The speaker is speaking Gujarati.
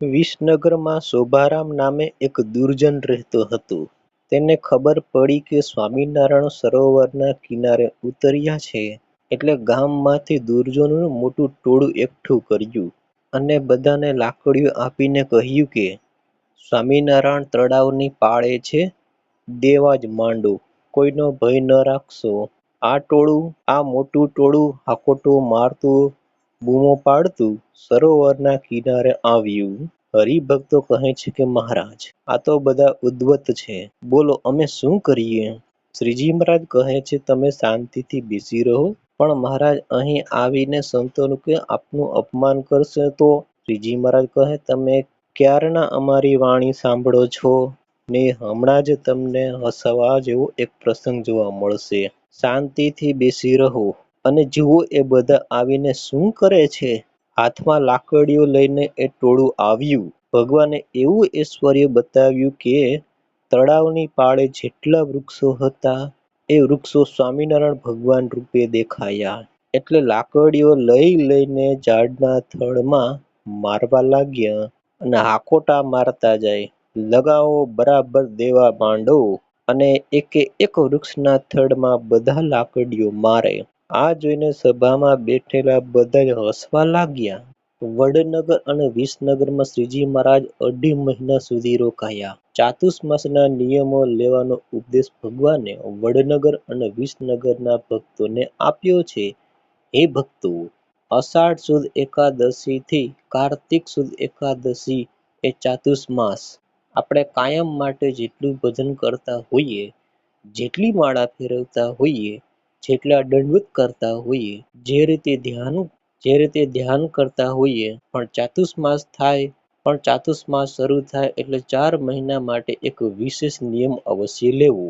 વિસનગરમાં શોભારામ નામે એક દુર્જન રહેતો હતો. તેને ખબર પડી કે સ્વામિનારાયણ સરોવરના કિનારે ઉતર્યા છે એટલે ગામમાંથી દુર્જનનું મોટું ટોળું એકઠું કર્યું અને બધાને લાકડીઓ આપીને કહ્યું કે, સ્વામિનારાયણ તળાવની પાળે છે, દેવા જ માંડો, કોઈનો ભય ન રાખશો. આ ટોળું, આ મોટું ટોળું હાકોટો મારતું બૂમો પાડતું સરોવરના કિનારે આવ્યું. હરિભક્તો કહે છે કે, મહારાજ, આ તો બધા ઉદ્વત છે બોલો, અમે શું કરીએ? શ્રીજી મહારાજ કહે છે, તમે શાંતિથી બેસી રહો પણ મહારાજ, અહીં આવીને સંતોનું કે આપનું અપમાન કરશે તો? શ્રીજી મહારાજ કહે, તમે ક્યારના અમારી વાણી સાંભળો છો ને હમણાં જ તમને હસવા જેવો એક પ્રસંગ જોવા મળશે. શાંતિથી બેસી રહો અને જુઓ એ બધા આવીને શું કરે છે? હાથમાં લાકડીઓ લઈને એ ટોળું આવ્યું. ભગવાને એવું ઐશ્વર્ય બતાવ્યું કે તળાવની પાળે જેટલા વૃક્ષો હતા, એ વૃક્ષો સ્વામિનારાયણ ભગવાન રૂપે દેખાયા. એટલે લાકડીઓ લઈ લઈને ઝાડના થડમાં મારવા લાગ્યા અને હાકોટા મારતા જાય લગાવો બરાબર દેવા માંડો અને એકે એક વૃક્ષના થડમાં બધા લાકડીઓ મારે. આ જોઈને સભામાં બેઠેલા બધા જ હસવા લાગ્યા. વડનગર અને વિસનગરમાં શ્રીજી મહારાજ અઢી મહિના સુધી રોકાયા. ચાતુર્માસના નિયમો લેવાનો ઉપદેશ ભગવાને વડનગર અને વિસનગરના ભક્તોને આપ્યો છે. હે ભક્તો! અષાઢ સુદ એકાદશીથી કાર્તિક સુદ એકાદશી એ ચાતુર્માસ આપણે કાયમ માટે જેટલું ભજન કરતા હોઈએ, જેટલી માળા ફેરવતા હોઈએ, જેટલા દંડવત કરતા હોઈએ, જે રીતે ધ્યાન જે રીતે ધ્યાન કરતા હોઈએ પણ ચાતુર્માસ થાય પણ ચાતુર્માસ શરૂ થાય એટલે ચાર મહિના માટે એક વિશેષ નિયમ અવશ્ય લેવો.